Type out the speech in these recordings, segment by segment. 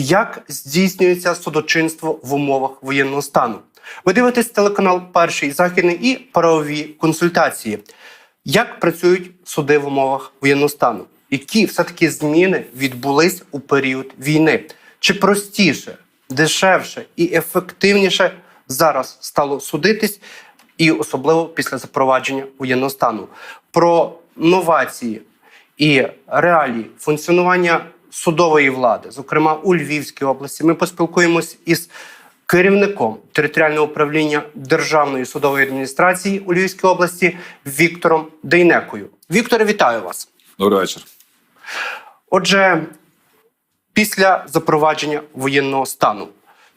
як здійснюється судочинство в умовах воєнного стану. Ви дивитесь телеканал Перший західний і правові консультації. Як працюють суди в умовах воєнного стану? Які все-таки зміни відбулись у період війни? Чи простіше, дешевше і ефективніше зараз стало судитись, і особливо після запровадження воєнного стану? Про новації і реалії функціонування судової влади, зокрема у Львівській області, ми поспілкуємось із керівником територіального управління Державної судової адміністрації у Львівській області Віктором Дейнекою. Вікторе, вітаю вас. Добрий вечір. Отже, після запровадження воєнного стану,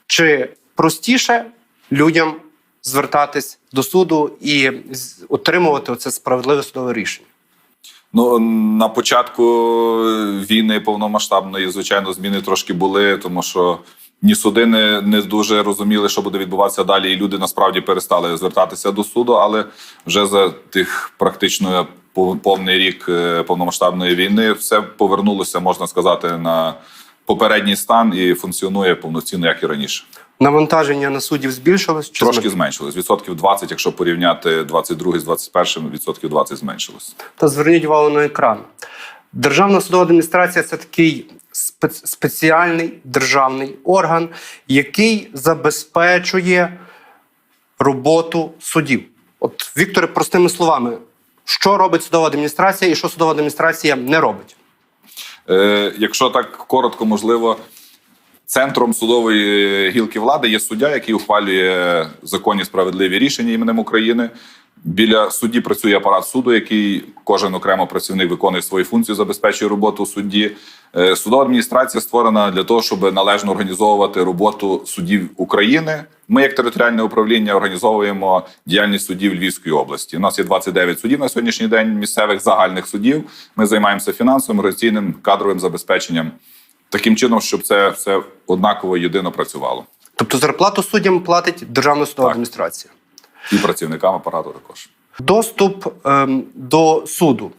чи простіше людям звертатись до суду і отримувати оце справедливе судове рішення? Ну на початку війни повномасштабної, звичайно, зміни трошки були, тому що ні суди не, не дуже розуміли, що буде відбуватися далі, і люди насправді перестали звертатися до суду. Але вже за тих практично пов- повний рік е, повномасштабної війни все повернулося, можна сказати, на попередній стан і функціонує повноцінно, як і раніше. Навантаження на суддів збільшилось чи Трошки зменшилось? Відсотків 20, якщо порівняти 22 з 21, відсотків 20 зменшилось. Та зверніть увагу на екран. Державна судова адміністрація це такий спец- спеціальний державний орган, який забезпечує роботу судів. От, Вікторе, простими словами, що робить судова адміністрація і що судова адміністрація не робить? Е, якщо так коротко, можливо, центром судової гілки влади є суддя, який ухвалює законні справедливі рішення іменем України. Біля судді працює апарат суду, який кожен окремо працівник виконує свої функції, забезпечує роботу судді. Е, Судова адміністрація створена для того, щоб належно організовувати роботу суддів України. Ми, як територіальне управління, організовуємо діяльність суддів Львівської області. У нас є 29 судів на сьогоднішній день місцевих загальних судів. Ми займаємося фінансовим, організаційним, кадровим забезпеченням. Таким чином, щоб це все однаково єдино працювало. Тобто зарплату суддям платить Державна судова Так. адміністрація. І працівникам апарату також. Доступ ем, до суду.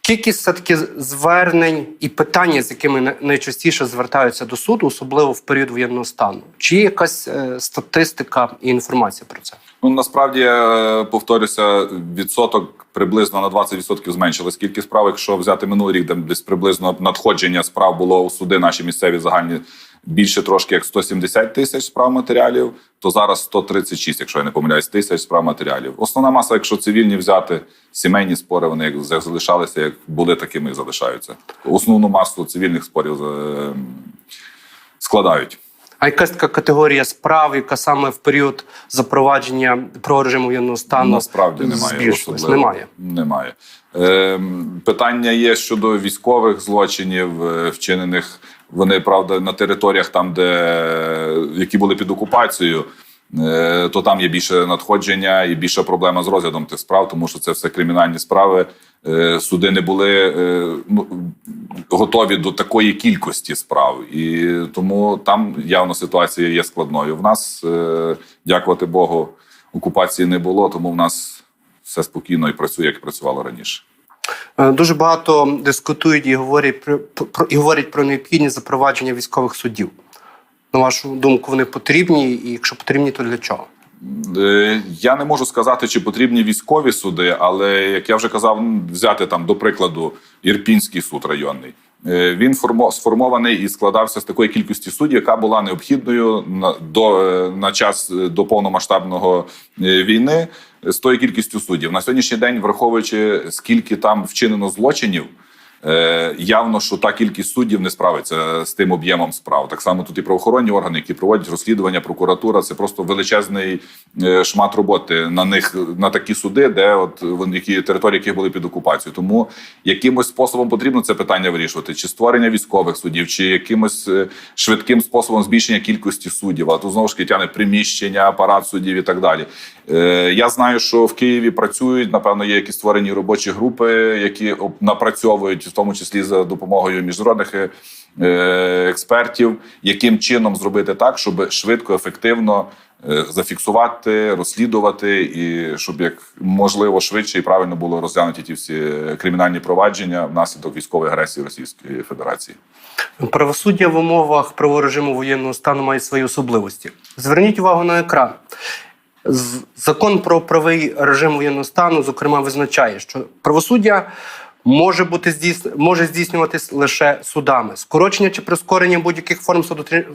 Кількість все-таки звернень і питання, з якими на- найчастіше звертаються до суду, особливо в період воєнного стану. Чи є якась е, статистика і інформація про це? Ну насправді е, повторюся, відсоток приблизно на 20% зменшилась кількість справ. Якщо взяти минулий рік, де десь приблизно надходження справ було у суди наші місцеві загальні більше трошки як 170 тисяч справ матеріалів, то зараз 136, якщо я не помиляюсь, тисяч справ матеріалів. Основна маса, якщо цивільні взяти сімейні спори, вони як як залишалися, як були, такими і залишаються. Основну масу цивільних спорів е, складають. А якась така категорія справ, яка саме в період запровадження про режиму воєнного стану Насправді немає. особливо. Немає. Немає. Ем, питання є щодо військових злочинів, е, вчинених вони, правда, на територіях, там, де які були під окупацією. е, То там є більше надходження і більша проблема з розглядом тих справ, тому що це все кримінальні справи. Е, Суди не були е, ну, готові до такої кількості справ, і тому там явно ситуація є складною. В нас, е, дякувати Богу, окупації не було, тому в нас все спокійно і працює, як працювало раніше. Е, Дуже багато дискутують і говорять про, про і говорять про необхідність запровадження військових судів. На вашу думку, вони потрібні, і якщо потрібні, то для чого? Е, Я не можу сказати, чи потрібні військові суди, але як я вже казав, взяти там до прикладу Ірпінський суд районний. Е, Він формо- сформований і складався з такої кількості суддів, яка була необхідною на до е, на час до повномасштабного війни з тою кількістю суддів. На сьогоднішній день, враховуючи скільки там вчинено злочинів. Е, явно, що та кількість суддів не справиться з тим об'ємом справ. Так само тут і правоохоронні органи, які проводять розслідування, прокуратура. Це просто величезний е, шмат роботи на них на такі суди, де от які території, яких були під окупацією. Тому якимось способом потрібно це питання вирішувати: чи створення військових суддів, чи якимось е, швидким способом збільшення кількості суддів. А тут знову ж тягне приміщення, апарат суддів і так далі. Я знаю, що в Києві працюють. Напевно, є якісь створені робочі групи, які напрацьовують, в тому числі за допомогою міжнародних е, е, експертів, яким чином зробити так, щоб швидко, ефективно е, зафіксувати, розслідувати, і щоб як можливо швидше і правильно було розглянуті ті всі кримінальні провадження внаслідок військової агресії Російської Федерації. Правосуддя в умовах правового режиму воєнного стану має свої особливості. Зверніть увагу на екран. Закон про правий режим воєнного стану, зокрема, визначає, що правосуддя може бути здійс... може здійснюватись лише судами. Скорочення чи прискорення будь-яких форм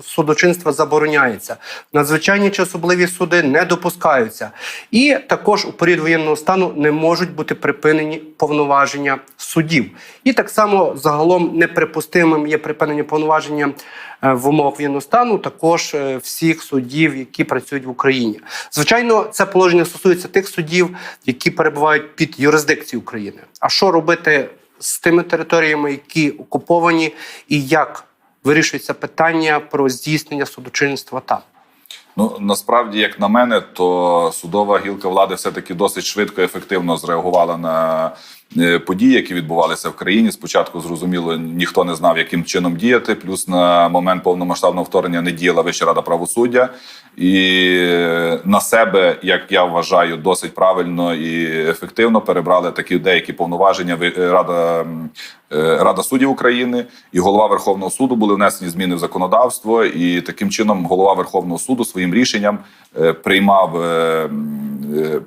судочинства забороняється. Надзвичайні чи особливі суди не допускаються. І також у період воєнного стану не можуть бути припинені повноваження судів. І так само загалом неприпустимим є припинення повноваження в умовах воєнного стану також е, всіх суддів, які працюють в Україні. Звичайно, це положення стосується тих суддів, які перебувають під юрисдикцією України. А що робити з тими територіями, які окуповані, і як вирішується питання про здійснення судочинства там? Ну насправді, як на мене, то судова гілка влади все-таки досить швидко і ефективно зреагувала на е, події, які відбувалися в країні. Спочатку зрозуміло, ніхто не знав, яким чином діяти. Плюс на момент повномасштабного вторгнення не діяла Вища рада правосуддя, і е, на себе, як я вважаю, досить правильно і ефективно перебрали такі деякі повноваження е, рада. е, Рада суддів України і голова Верховного суду були внесені зміни в законодавство, і таким чином голова Верховного суду своїм рішенням е, приймав е, е,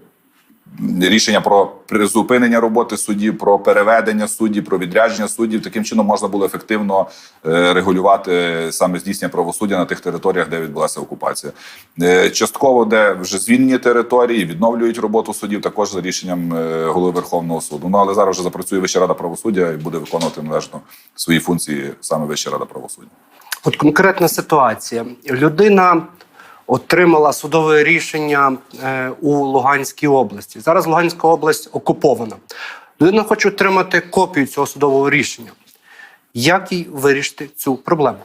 рішення про призупинення роботи суддів, про переведення суддів, про відрядження суддів. Таким чином можна було ефективно е, регулювати саме здійснення правосуддя на тих територіях, де відбулася окупація. Е, Частково, де вже звільнені території, відновлюють роботу суддів, також за рішенням е, голови Верховного суду. Ну але зараз вже запрацює Вища рада правосуддя і буде виконувати належно свої функції саме Вища рада правосуддя. От конкретна ситуація. Людина отримала судове рішення е, у Луганській області. Зараз Луганська область окупована. Людина хоче отримати копію цього судового рішення. Як їй вирішити цю проблему?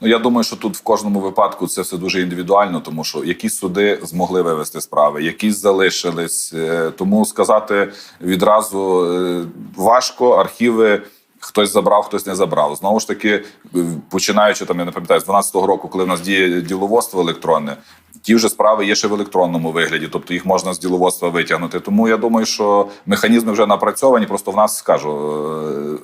Ну я думаю, що тут в кожному випадку це все дуже індивідуально, тому що якісь суди змогли вивести справи, якісь залишились. Е, Тому сказати відразу е, важко. Архіви хтось забрав, хтось не забрав. Знову ж таки, починаючи там, я не пам'ятаю, з 12-го року, коли в нас діє діловодство електронне. Ті вже справи є ще в електронному вигляді, тобто їх можна з діловодства витягнути. Тому я думаю, що механізми вже напрацьовані. Просто в нас скажу,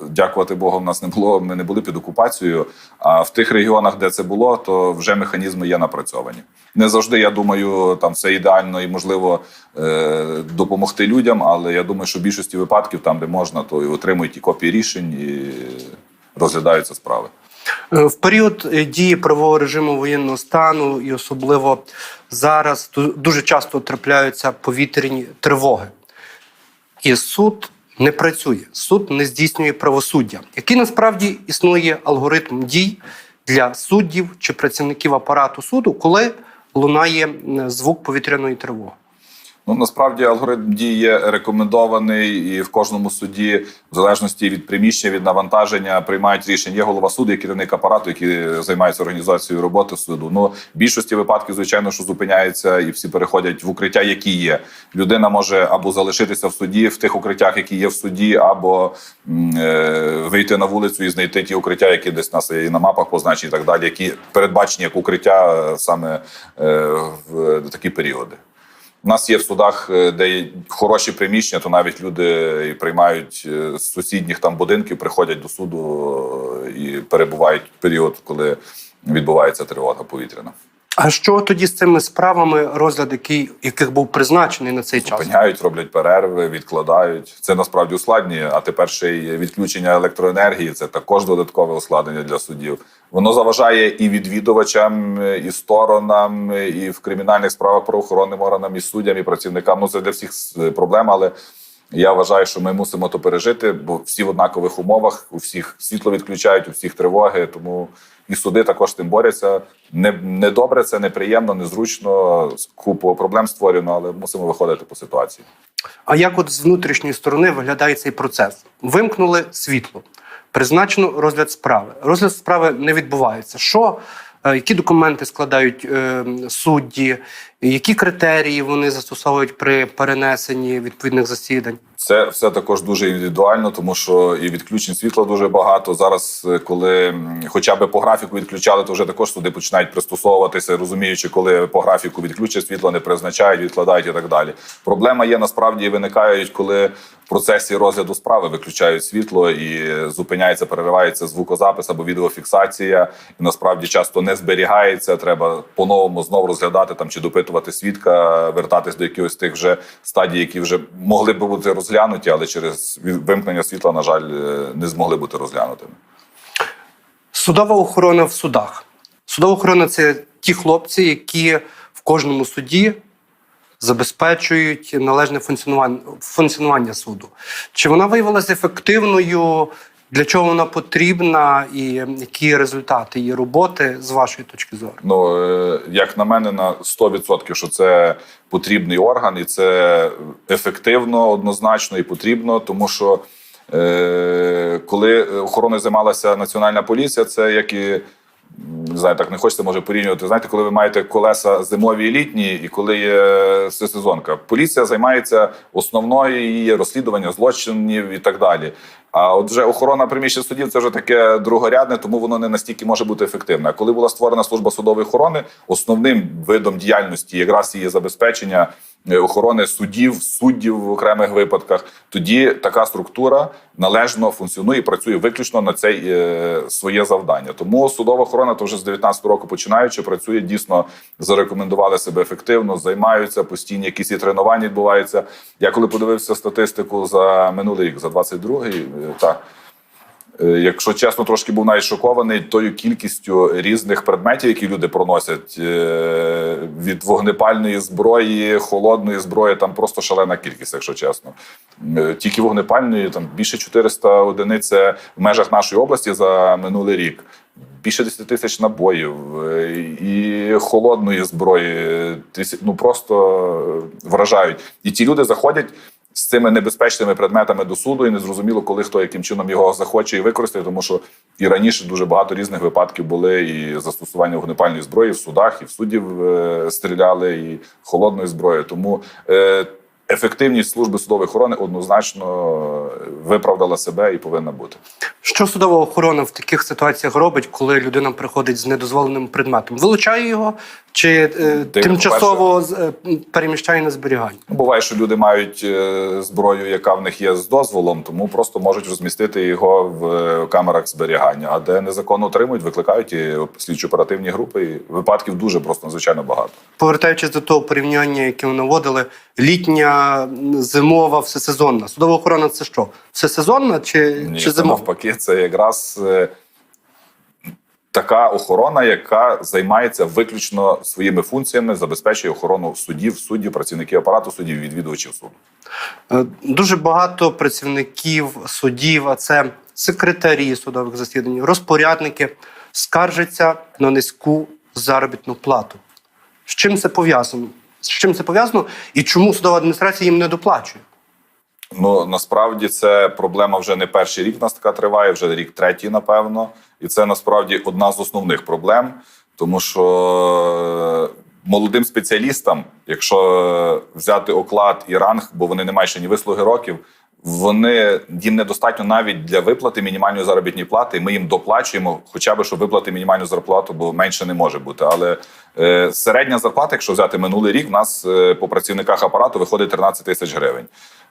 е, дякувати Богу, в нас не було. Ми не були під окупацією. А в тих регіонах, де це було, то вже механізми є напрацьовані. Не завжди я думаю, там все ідеально і можливо е, допомогти людям. Але я думаю, що в більшості випадків, там де можна, то і отримують і копії рішень, розглядаються справи. Е, В період е, дії правового режиму воєнного стану, і особливо зараз ду- дуже часто трапляються повітряні тривоги. І суд не працює, суд не здійснює правосуддя. Який насправді існує алгоритм дій для суддів чи працівників апарату суду, коли лунає звук повітряної тривоги? Ну насправді алгоритм дій рекомендований, і в кожному суді, в залежності від приміщення, від навантаження, приймають рішення. Є голова суду, є керівник апарату, який займається організацією роботи суду. Ну в більшості випадків, звичайно, що зупиняються і всі переходять в укриття, які є. Людина може або залишитися в суді в тих укриттях, які є в суді, або е, вийти на вулицю і знайти ті укриття, які десь нас і на мапах позначені, і так далі, які передбачені як укриття е, саме е, в такі періоди. У нас є в судах, е, де є хороші приміщення, то навіть люди приймають е, з сусідніх там будинків, приходять до суду е, і перебувають в період, коли відбувається тривога повітряна. А що тоді з цими справами, розгляд який, яких був призначений на цей час? Зупиняють, роблять перерви, відкладають. Це насправді ускладнює. А тепер ще й відключення електроенергії це також додаткове ускладнення для суддів. Воно заважає і відвідувачам, і сторонам, і в кримінальних справах правоохоронним органам, і суддям, і працівникам. Ну це для всіх проблема, але. Я вважаю, що ми мусимо то пережити, бо всі в однакових умовах, у всіх світло відключають, у всіх тривоги. Тому і суди також тим борються. Не, не добре, це неприємно, незручно. Купу проблем створено, але мусимо виходити по ситуації. А як от з внутрішньої сторони виглядає цей процес? Вимкнули світло, призначено розгляд справи. Розгляд справи не відбувається. Що, е, які документи складають е, судді, Які критерії вони застосовують при перенесенні відповідних засідань? Це все також дуже індивідуально, тому що і відключень світла дуже багато. Зараз, е, коли хоча б по графіку відключали, то вже також суди починають пристосовуватися, розуміючи, коли по графіку відключать світло, не призначають, відкладають і так далі. Проблема є насправді виникають, коли в процесі розгляду справи виключають світло і зупиняється, переривається звукозапис або відеофіксація, і насправді часто не зберігається. Треба по-новому знову розглядати там чи допитувати свідка, вертатись до якихось тих вже стадій, які вже могли б бути розглянуті, але через вимкнення світла, на жаль, е, не змогли бути розглянутими. Судова охорона в судах. Судова охорона це ті хлопці, які в кожному суді забезпечують належне функціонування, функціонування суду. Чи вона виявилася ефективною? Для чого вона потрібна, і які результати її роботи з вашої точки зору? Ну е, як на мене, на 100% що це потрібний орган, і це ефективно, однозначно і потрібно, тому що е, коли охороною займалася національна поліція, це як і. Не знаю, так не хочеться може порівнювати. Знаєте, коли ви маєте колеса зимові і літні, і коли є всесезонка. Поліція займається основною її розслідування злочинів і так далі. А от вже охорона приміщень судів це вже таке другорядне, тому воно не настільки може бути ефективне. Коли була створена служба судової охорони, основним видом діяльності якраз її забезпечення е, охорони судів, суддів в окремих випадках, тоді така структура належно функціонує і працює виключно на це е, своє завдання. Тому судова охорона то вже з 19 року починаючи працює дійсно зарекомендували себе ефективно, займаються постійні якісь і тренування відбуваються. Я коли подивився статистику за минулий рік, за 22-й, е, так. Е, Якщо чесно, трошки був навіть шокований тою кількістю різних предметів, які люди проносять е, від вогнепальної зброї, холодної зброї, там просто шалена кількість, якщо чесно. Е, Тільки вогнепальної, там більше 400 одиниць в межах нашої області за минулий рік. Більше 10 тисяч набоїв і холодної зброї. Ну просто вражають. І ті люди заходять з цими небезпечними предметами до суду, і незрозуміло, коли хто яким чином його захоче і використає, тому що і раніше дуже багато різних випадків були і застосування вогнепальної зброї в судах, і в суддів е, стріляли, і холодної зброї. Тому е, ефективність служби судової охорони однозначно виправдала себе і повинна бути. Що судова охорона в таких ситуаціях робить, коли людина приходить з недозволеним предметом? Вилучає його чи е, Ти, тимчасово е, переміщає на зберігання? Буває, що люди мають е, зброю, яка в них є з дозволом, тому просто можуть розмістити його в камерах зберігання. А де незаконно отримують, викликають і слідчо оперативні групи. І випадків дуже просто надзвичайно багато. Повертаючись до того порівняння, яке ви наводили, літня, зимова, всесезонна. Судова охорона це що? Всесезонна чи, Ні, чи це зимова? навпаки, це якраз така охорона, яка займається виключно своїми функціями, забезпечує охорону судів, суддів, працівників апарату суддів, відвідувачів суду. Е, Дуже багато працівників судів, а це секретарі судових засідань, розпорядники, скаржаться на низьку заробітну плату. З чим це пов'язано? З чим це пов'язано і чому судова адміністрація їм не доплачує? Ну насправді це проблема вже не перший рік. Нас така триває, вже рік третій, напевно. І це насправді одна з основних проблем, тому що е, молодим спеціалістам, якщо взяти оклад і ранг, бо вони не мають ще ні вислуги років. Вони їм недостатньо навіть для виплати мінімальної заробітної плати. Ми їм доплачуємо, хоча б щоб виплати мінімальну зарплату, бо менше не може бути. Але е, середня зарплата, якщо взяти минулий рік, в нас е, по працівниках апарату виходить 13 тисяч гривень.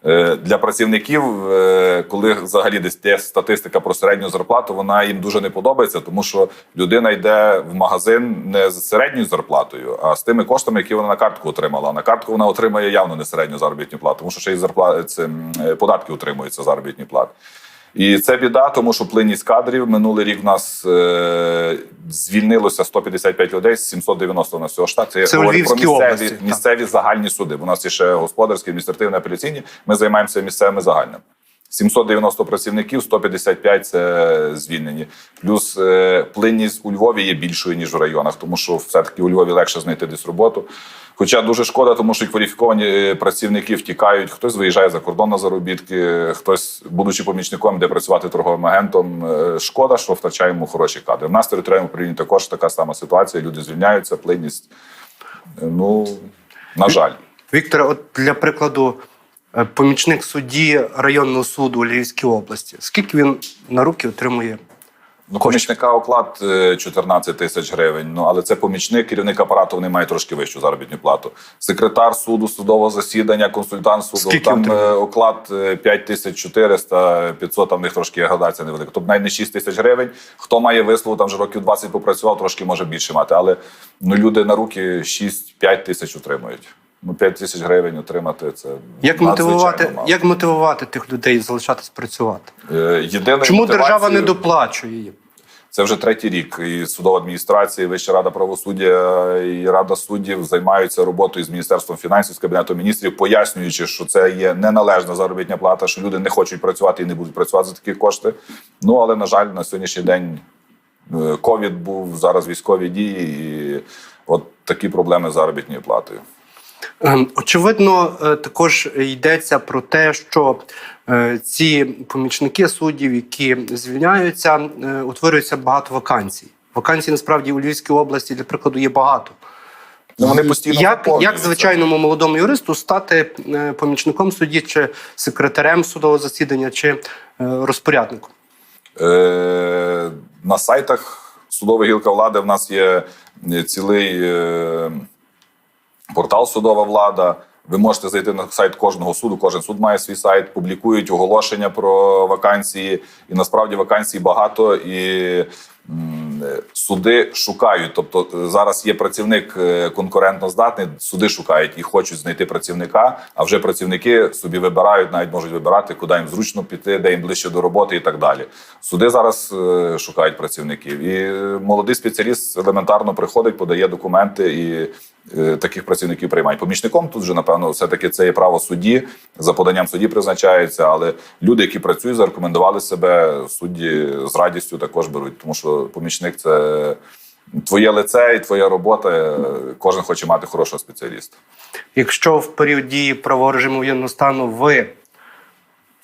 Е, Для працівників, е, коли взагалі десь є статистика про середню зарплату, вона їм дуже не подобається, тому що людина йде в магазин не з середньою зарплатою, а з тими коштами, які вона на картку отримала. На картку вона отримає явно не середню заробітну плату, тому що ще й зарплати е, податки утримуються заробітні плати. І це біда, тому що плинність кадрів минулий рік в нас е, звільнилося 155 людей з 790 на всього штат. Це, Це говорю про місцеві, області, місцеві загальні суди. У нас є ще господарські, адміністративні, апеляційні. Ми займаємося місцевими загальними. 790 працівників, 155 – це звільнені. Плюс е, плинність у Львові є більшою ніж в районах, тому що все-таки у Львові легше знайти десь роботу. Хоча дуже шкода, тому що кваліфіковані е, працівники втікають. Хтось виїжджає за кордон на заробітки, хтось, будучи помічником, де працювати торговим агентом. Е, Шкода, що втрачаємо хороші кадри. В нас територіальному управлінні також така сама ситуація. Люди звільняються, плинність Ну, на жаль. Віктор, от для прикладу, помічник судді районного суду у Львівській області. Скільки він на руки отримує? Ну, помічника оклад е, 14 тисяч гривень. Ну але це помічник, керівник апарату вони мають трошки вищу заробітну плату. Секретар суду, судового засідання, консультант суду. Скільки там отримує? е, оклад е, 5400, 500, там в них трошки градація невелика. Тобто навіть не 6 тисяч гривень. Хто має вислугу, там вже років 20 попрацював, трошки може більше мати. Але ну люди на руки 6-5 тисяч отримують. Ну 5 тисяч гривень отримати це Як мотивувати, мало. як мотивувати тих людей залишатись працювати? Е, єдиною Чому держава не доплачує їм? Це вже третій рік. І судова адміністрація, і Вища рада правосуддя і рада суддів займаються роботою з міністерством фінансів, з кабінетом міністрів, пояснюючи, що це є неналежна заробітня плата, що люди не хочуть працювати і не будуть працювати за такі кошти. Ну але на жаль, на сьогоднішній день е, ковід був зараз військові дії, і от такі проблеми з заробітною платою. Ем, Очевидно, е, також йдеться про те, що е, ці помічники суддів, які звільняються, е, утворюється багато вакансій. Вакансій насправді у Львівській області, для прикладу, є багато. Ну вони постійно як, як звичайному молодому юристу стати помічником судді, чи секретарем судового засідання, чи розпорядником? Е, на сайтах судова гілка влади в нас є цілий е, портал Судова влада. Ви можете зайти на сайт кожного суду. Кожен суд має свій сайт, публікують оголошення про вакансії. І насправді вакансій багато і суди шукають. Тобто е, зараз є працівник е, конкурентно здатний, суди шукають і хочуть знайти працівника. А вже працівники собі вибирають, навіть можуть вибирати, куди їм зручно піти, де їм ближче до роботи і так далі. Суди зараз е, шукають працівників. І молодий спеціаліст елементарно приходить, подає документи і таких працівників приймають. Помічником тут вже напевно все-таки це є право судді. За поданням судді призначається, але люди, які працюють, зарекомендували себе судді з радістю також беруть, тому що помічник це твоє лице і твоя робота. Е, Кожен хоче мати хорошого спеціаліста. Якщо в період дії правового режиму воєнного стану ви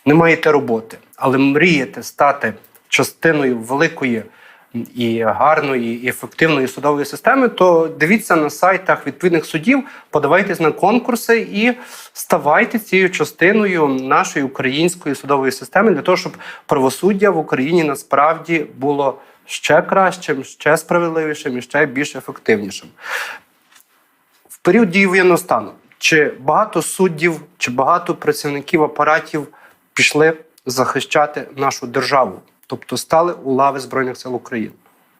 не маєте роботи, але мрієте стати частиною великої і гарної, і ефективної судової системи, то дивіться на сайтах відповідних судів, подавайтесь на конкурси і ставайте цією частиною нашої української судової системи для того, щоб правосуддя в Україні насправді було ще кращим, ще справедливішим і ще більш ефективнішим. В період дії воєнного стану чи багато суддів, чи багато працівників апаратів пішли захищати нашу державу, тобто стали у лави Збройних сил України.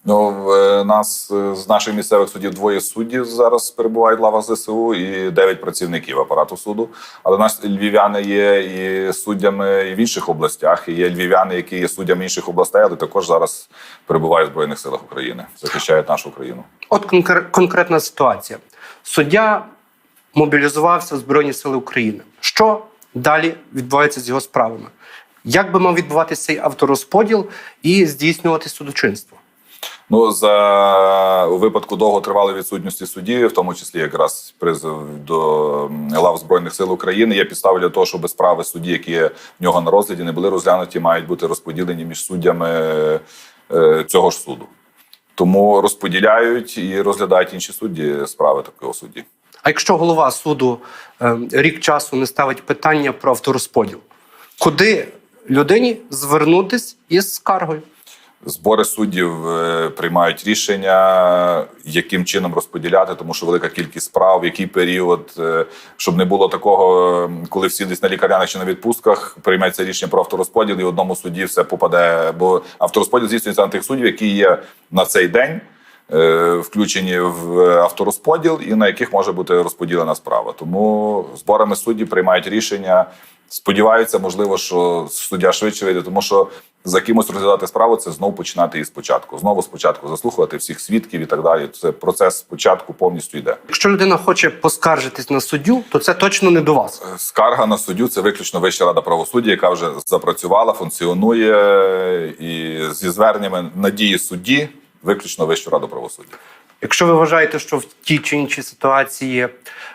Ну, в е, нас е, з наших місцевих судів двоє суддів зараз перебувають в лавах ЗСУ і дев'ять працівників апарату суду. Але нас львів'яни є і суддями і в інших областях. І є львів'яни, які є суддями інших областей, але також зараз перебувають в Збройних силах України, захищають нашу країну. От конкр- конкретна ситуація. Суддя мобілізувався в Збройні Сили України. Що далі відбувається з його справами? Як би мав відбуватися цей авторозподіл і здійснювати судочинство? Ну за у випадку довготривалої відсутності судді, в тому числі якраз призов до лав збройних сил України, є підстави для того, щоб справи судді, які є в нього на розгляді, не були розглянуті, мають бути розподілені між суддями е, цього ж суду. Тому розподіляють і розглядають інші судді справи такого судді. А якщо голова суду е, рік часу не ставить питання про авторозподіл, куди людині звернутись із скаргою? Збори суддів е, приймають рішення, яким чином розподіляти, тому що велика кількість справ, в який період, е, щоб не було такого, коли всі десь на лікарнянах чи на відпустках, прийметься рішення про авторозподіл, і одному судді все попаде. Бо авторозподіл здійснюється на тих суддів, які є на цей день. е, Включені в авторозподіл, і на яких може бути розподілена справа. Тому зборами суддів приймають рішення. Сподіваються, можливо, що суддя швидше вийде, тому що за кимось розглядати справу це знову починати із спочатку. Знову спочатку заслухувати всіх свідків і так далі. Це процес спочатку повністю йде. Якщо людина хоче поскаржитись на суддю, то це точно не до вас. Скарга на суддю це виключно Вища рада правосуддя, яка вже запрацювала, функціонує і зі зверненнями надії судді, виключно Вищу раду правосуддя. Якщо ви вважаєте, що в тій чи іншій ситуації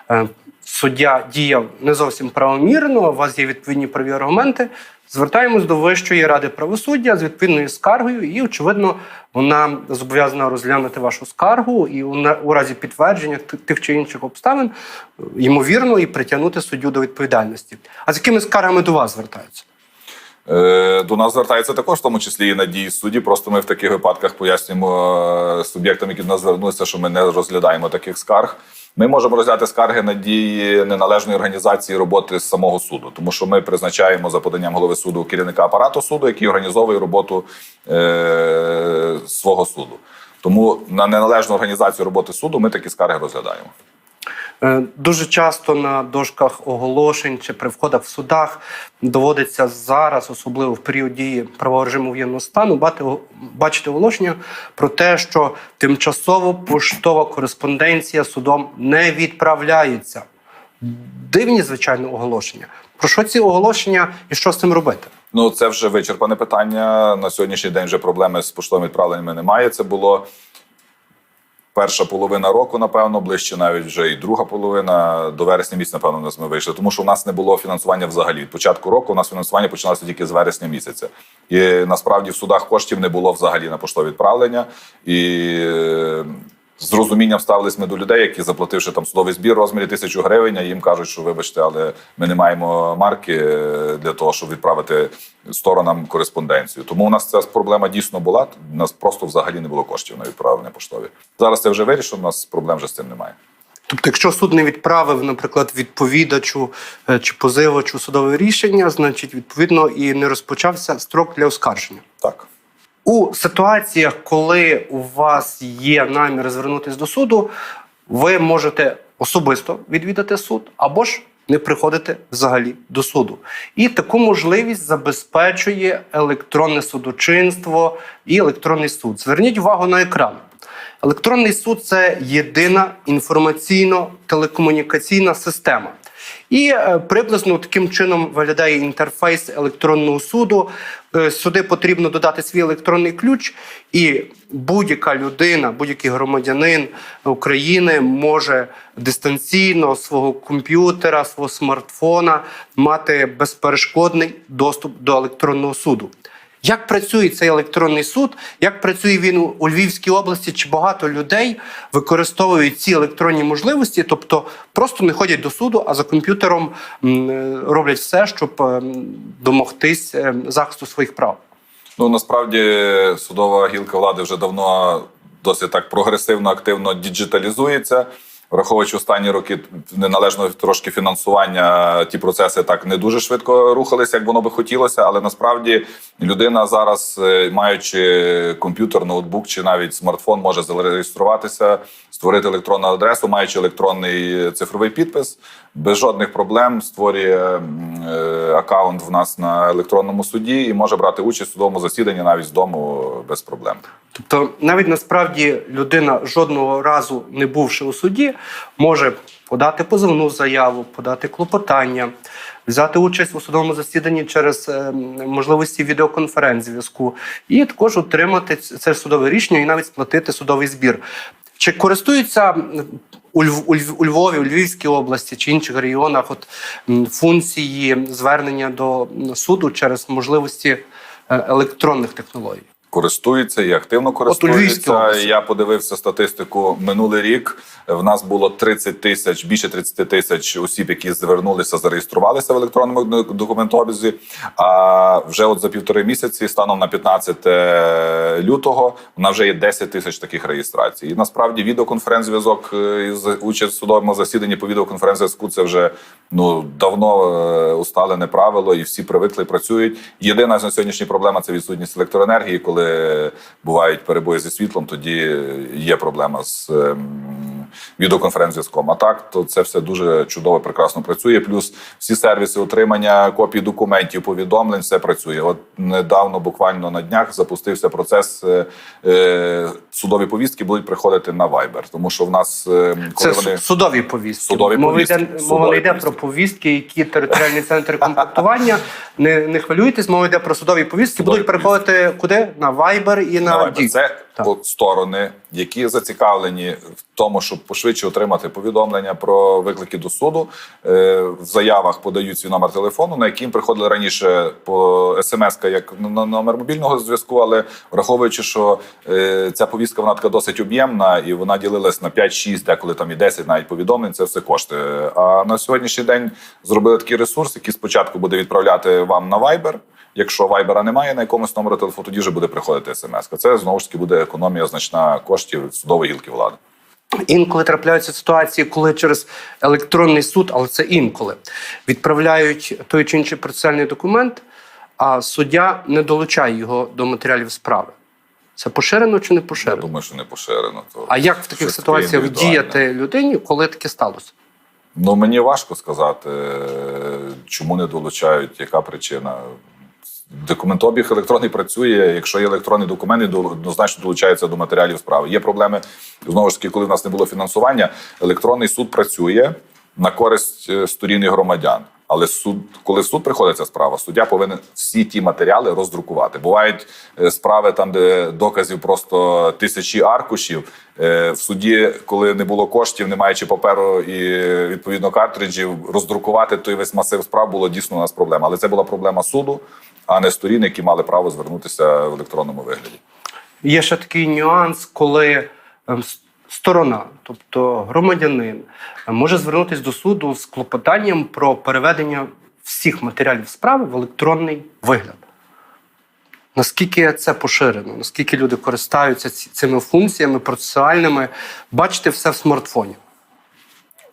е, суддя діяв не зовсім правомірно, у вас є відповідні праві аргументи, звертаємось до Вищої ради правосуддя з відповідною скаргою, і очевидно, вона зобов'язана розглянути вашу скаргу і у, на- разі підтвердження тих чи інших обставин, е, ймовірно, і притягнути суддю до відповідальності. А з якими скаргами до вас звертаються? Е, До нас звертається також, в тому числі і надії судді. Просто ми в таких випадках пояснюємо е, суб'єктам, які до нас звернулися, що ми не розглядаємо таких скарг. Ми можемо розглядати скарги на дії неналежної організації роботи самого суду, тому що ми призначаємо за поданням голови суду керівника апарату суду, який організовує роботу е, свого суду. Тому на неналежну організацію роботи суду ми такі скарги розглядаємо. Е, Дуже часто на дошках оголошень чи при входах в судах доводиться зараз, особливо в період дії правового режиму воєнного стану, бачити оголошення про те, що тимчасово поштова кореспонденція судом не відправляється. Дивні, звичайно, оголошення. Про що ці оголошення і що з цим робити? Ну, це вже вичерпане питання. На сьогоднішній день вже проблеми з поштовими відправленнями немає. Це було перша половина року, напевно, ближче навіть вже і друга половина. До вересня місяця, напевно, нас ми вийшли. Тому що у нас не було фінансування взагалі. Від початку року у нас фінансування починалося тільки з вересня місяця. І насправді в судах коштів не було взагалі на поштові відправлення. І з розумінням ставились ми до людей, які заплативши там судовий збір в розмірі тисячу гривень, а їм кажуть, що вибачте, але ми не маємо марки е, для того, щоб відправити сторонам кореспонденцію. Тому у нас ця проблема дійсно була. У нас просто взагалі не було коштів на відправлення поштові. Зараз це вже вирішено. У нас проблем вже з цим немає. Тобто, якщо суд не відправив, наприклад, відповідачу е, чи позивачу судове рішення, значить, відповідно, і не розпочався строк для оскарження. Так. У ситуаціях, коли у вас є намір звернутися до суду, ви можете особисто відвідати суд або ж не приходити взагалі до суду. І таку можливість забезпечує електронне судочинство і електронний суд. Зверніть увагу на екран. Електронний суд це єдина інформаційно-телекомунікаційна система. І е, приблизно таким чином виглядає інтерфейс електронного суду. Е, Сюди потрібно додати свій електронний ключ, і будь-яка людина, будь-який громадянин України може дистанційно свого комп'ютера, свого смартфона мати безперешкодний доступ до електронного суду. Як працює цей електронний суд? Як працює він у- Львівській області? Чи багато людей використовують ці електронні можливості, тобто просто не ходять до суду, а за комп'ютером е, роблять все, щоб ем, домогтись ем, захисту своїх прав? Ну насправді судова гілка влади вже давно досить так прогресивно, активно діджиталізується. Враховуючи останні роки неналежного трошки фінансування, ті процеси так не дуже швидко рухалися, як воно би хотілося. Але насправді людина зараз, е, маючи комп'ютер, ноутбук чи навіть смартфон, може зареєструватися, створити електронну адресу, маючи електронний цифровий підпис, без жодних проблем створює е, аккаунт в нас на електронному суді і може брати участь у судовому засіданні навіть з дому без проблем. Тобто, навіть насправді людина жодного разу не бувши у суді, може подати позовну заяву, подати клопотання, взяти участь у судовому засіданні через е, можливості відеоконференц-зв'язку, і також отримати це судове рішення і навіть сплатити судовий збір. Чи користуються у, у, у Львові, у Львівській області чи інших регіонах от функції звернення до суду через можливості е, електронних технологій? Користуються і активно користуються. Я подивився статистику минулий рік. В нас було 30 тисяч, більше 30 тисяч осіб, які звернулися, зареєструвалися в електронному документообізі. А вже от за півтори місяці, станом на 15 лютого, у нас вже є 10 тисяч таких реєстрацій. І насправді відеоконференц-зв'язок е, із участь в судовому засіданні по відеоконференц-зв'язку це вже ну давно е, усталене правило, і всі привикли працюють. Єдина на сьогоднішній проблема це відсутність електроенергії. Коли бувають перебої зі світлом, тоді є проблема з ем, відеоконференц-зв'язком. А так, то це все дуже чудово, прекрасно працює. Плюс всі сервіси отримання копій документів, повідомлень, все працює. От недавно, буквально на днях, запустився процес. е, е, Судові повістки будуть приходити на Viber, тому що в нас е, коли Це вони судові повістки. Судові мова повістки. йде, Судові мова йде повістки. про повістки, які територіальні центри комплектування. Не, не хвилюйтесь, мова йде про судові повістки. Судові Будуть переходити куди? На Viber і на, на Viber. Це Так. сторони, які зацікавлені в тому, щоб пошвидше отримати повідомлення про виклики до суду, е, в заявах подають свій номер телефону, на який їм приходили раніше по смс як на- номер мобільного зв'язку, але враховуючи, що е, ця повістка вона така досить об'ємна і вона ділилась на 5-6, деколи там і 10 навіть повідомлень. Це все кошти. А на сьогоднішній день зробили такий ресурс, який спочатку буде відправляти вам на Viber. Якщо вайбера немає на якомусь номері телефону, тоді вже буде приходити смс. Це знову ж таки буде економія значна коштів судової гілки влади. Інколи трапляються ситуації, коли через електронний суд, але це інколи, відправляють той чи інший процесуальний документ, а суддя не долучає його до матеріалів справи. Це поширено чи не Я поширено? думаю, що не поширено. То А як в таких ситуаціях діяти людині, коли таке сталося? Ну мені важко сказати, чому не долучають, яка причина. Документообіг електронний працює. Якщо є електронний документ, однозначно долучається до матеріалів справи. Є проблеми знову ж таки, коли в нас не було фінансування. Електронний суд працює на користь е, сторін і громадян. Але суд, коли в суд приходить ця справа, суддя повинен всі ті матеріали роздрукувати. Бувають е, справи там, де доказів просто тисячі аркушів. Е, В суді, коли не було коштів, не маючи паперу і відповідно картриджів, роздрукувати той весь масив справ було дійсно у нас проблема. Але це була проблема суду, а не сторін, які мали право звернутися в електронному вигляді. Є ще такий нюанс, коли ем, сторона, тобто громадянин, е, може звернутися до суду з клопотанням про переведення всіх матеріалів справи в електронний вигляд. Наскільки це поширено, наскільки люди користаються цими функціями процесуальними, бачите все в смартфоні.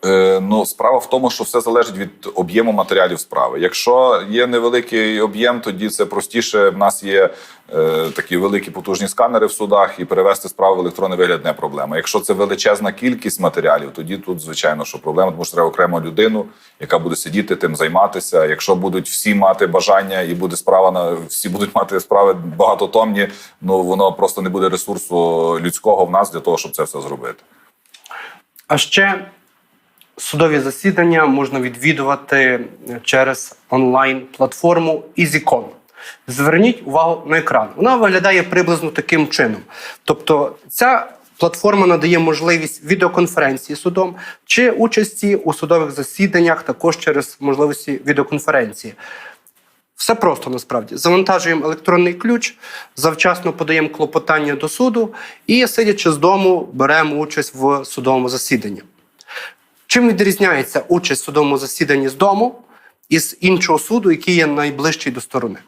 Е, ну, справа в тому, що все залежить від об'єму матеріалів справи. Якщо є невеликий об'єм, тоді це простіше. В нас є е, такі великі потужні сканери в судах, і перевести справу в електронний вигляд не проблема. Якщо це величезна кількість матеріалів, тоді тут звичайно що проблема, тому що треба окрему людину, яка буде сидіти тим займатися. Якщо будуть всі мати бажання і буде справа на всі будуть мати справи багатотомні, ну воно просто не буде ресурсу людського в нас для того, щоб це все зробити. А ще судові засідання можна відвідувати через онлайн-платформу EasyCon. Зверніть увагу на екран. Вона виглядає приблизно таким чином. Тобто, ця платформа надає можливість відеоконференції судом чи участі у судових засіданнях також через можливості відеоконференції. Все просто насправді. Завантажуємо електронний ключ, завчасно подаємо клопотання до суду і, сидячи з дому, беремо участь в судовому засіданні. Чим відрізняється участь в судовому засіданні з дому із іншого суду, який є найближчий до сторони?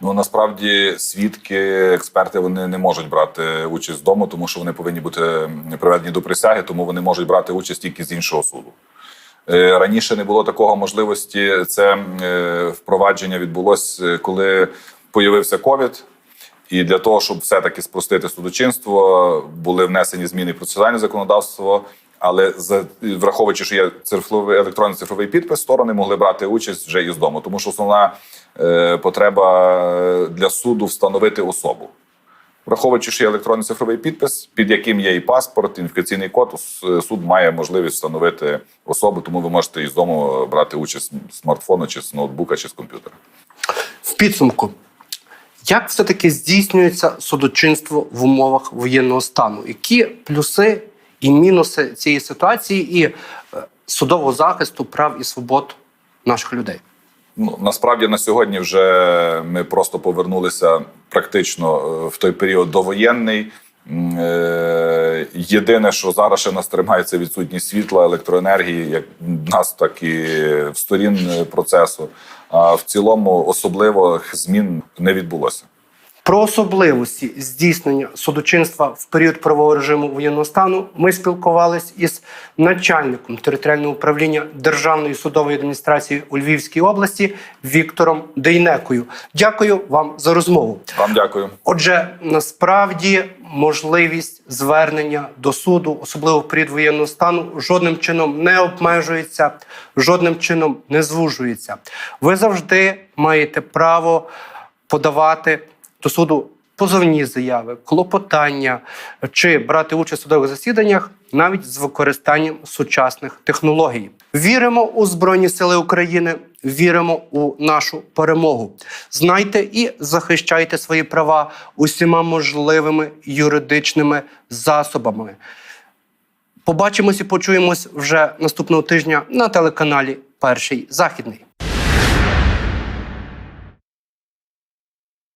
Ну насправді свідки, експерти вони не можуть брати участь з дому, тому що вони повинні бути приведені до присяги, тому вони можуть брати участь тільки з іншого суду. Е, Раніше не було такого можливості. Це е, впровадження відбулося, коли появився ковід. І для того, щоб все-таки спростити судочинство, були внесені зміни в процесуальне законодавство. Але за враховуючи, що є цифровий електронний цифровий підпис, сторони могли брати участь вже із дому, тому що основна е, потреба для суду встановити особу. Враховуючи, що є електронний цифровий підпис, під яким є і паспорт, ідентифікаційний код, суд має можливість встановити особу, тому ви можете із дому брати участь з смартфону, чи з ноутбука, чи з комп'ютера. В підсумку, як все-таки здійснюється судочинство в умовах воєнного стану? Які плюси і мінуси цієї ситуації і е, судового захисту прав і свобод наших людей? Ну насправді на сьогодні вже ми просто повернулися практично е, в той період довоєнний. Е, Єдине, що зараз ще нас тримає, це відсутність світла, електроенергії, як нас, так і в сторін процесу. А в цілому особливих змін не відбулося. Про особливості здійснення судочинства в період правового режиму воєнного стану ми спілкувалися із начальником територіального управління Державної судової адміністрації у Львівській області Віктором Дейнекою. Дякую вам за розмову. Вам дякую. Отже, насправді можливість звернення до суду, особливо в період воєнного стану, жодним чином не обмежується, жодним чином не звужується. Ви завжди маєте право подавати до суду позовні заяви, клопотання чи брати участь у судових засіданнях навіть з використанням сучасних технологій. Віримо у Збройні Сили України, віримо у нашу перемогу. Знайте і захищайте свої права усіма можливими юридичними засобами. Побачимось і почуємось вже наступного тижня на телеканалі Перший Західний.